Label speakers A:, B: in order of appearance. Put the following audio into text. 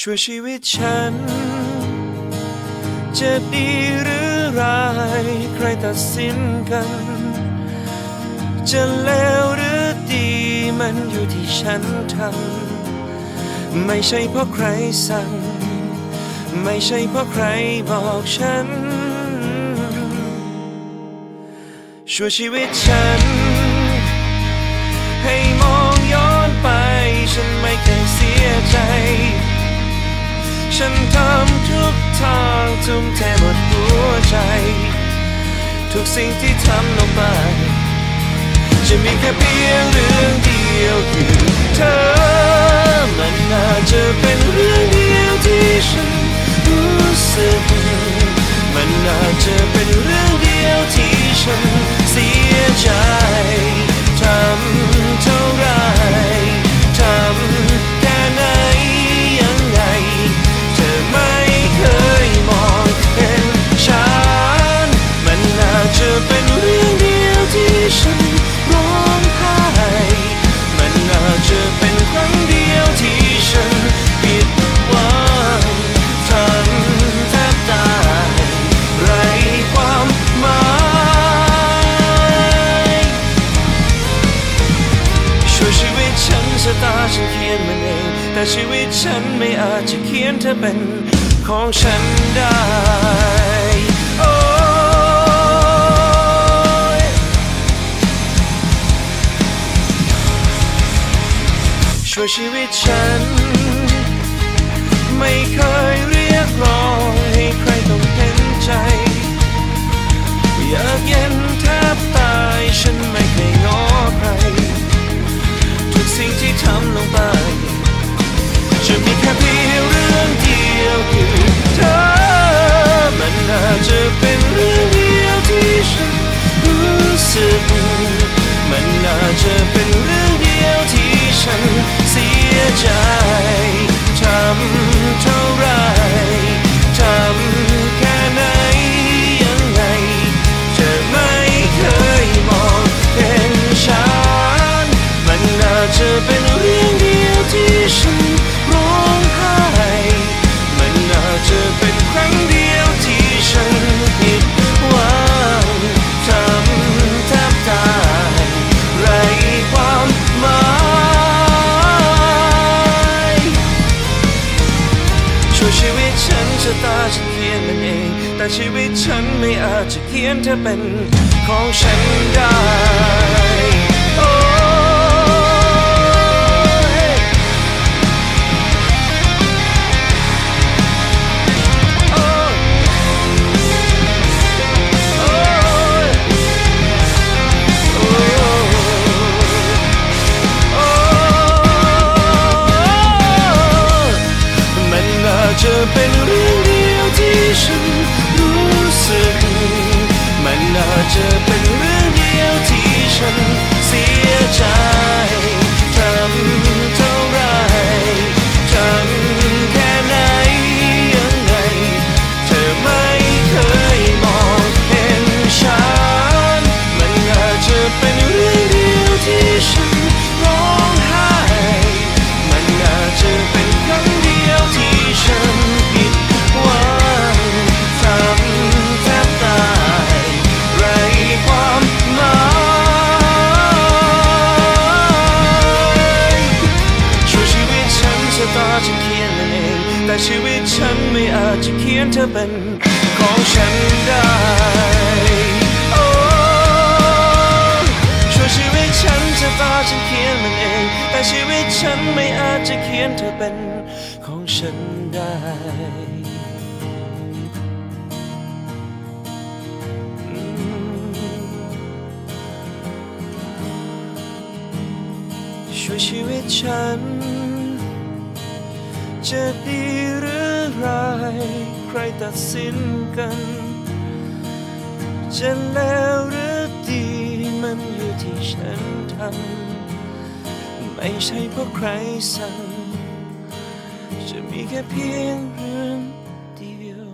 A: ช่วยชีวิตฉัน จะดีหรือร้ายใครตัดสินกัน จะเลวหรือดีมันอยู่ที่ฉันทำไม่ใช่เพราะใครสั่ง ไม่ใช่เพราะใครบอกฉัน ช่วยชีวิตฉัน ให้มองย้อนไปฉันไม่เคยเสียใจ ฉันทำทุกทางทุ่มเทหมดหัวใจ ทุกสิ่งที่ทำลงไป จะมีแค่เพียงเรื่องเดียวคือ แต่ชีวิตฉันไม่อาจจะเขียนเธอเป็นของฉันได้โอ้ช่วยชีวิตฉัน ไม่เคยเรียกร้องให้ใครต้องเห็นใจ อยากเย็นแทบตายฉันไม่เคยง้อใคร ทุกสิ่งที่ทำลงไป ฉันร้องไห้มันน่าจะเป็นครั้งเดียวที่ฉันผิดหวังทำแทบตายไรความหมายช่วยชีวิตฉันชะตาฉันเขียนมันเอง แต่ชีวิตฉันไม่อาจจะเขียนเธอเป็นของฉันได้ ตาฉันเขียนมันเอง แต่ชีวิตฉันไม่อาจจะเขียนเธอเป็นของฉันได้โอ้ช่วยชีวิตฉันชะตาฉันเขียนมันเอง แต่ชีวิตฉันไม่อาจจะเขียนเธอเป็นของฉันได้ช่วยชีวิตฉัน จะดีหรือร้ายใครตัดสินกัน จะแล้วหรือดีมันอยู่ที่ฉันทำไม่ใช่เพราะใครสั่งจะมีแค่เพียงเรื่องเดียว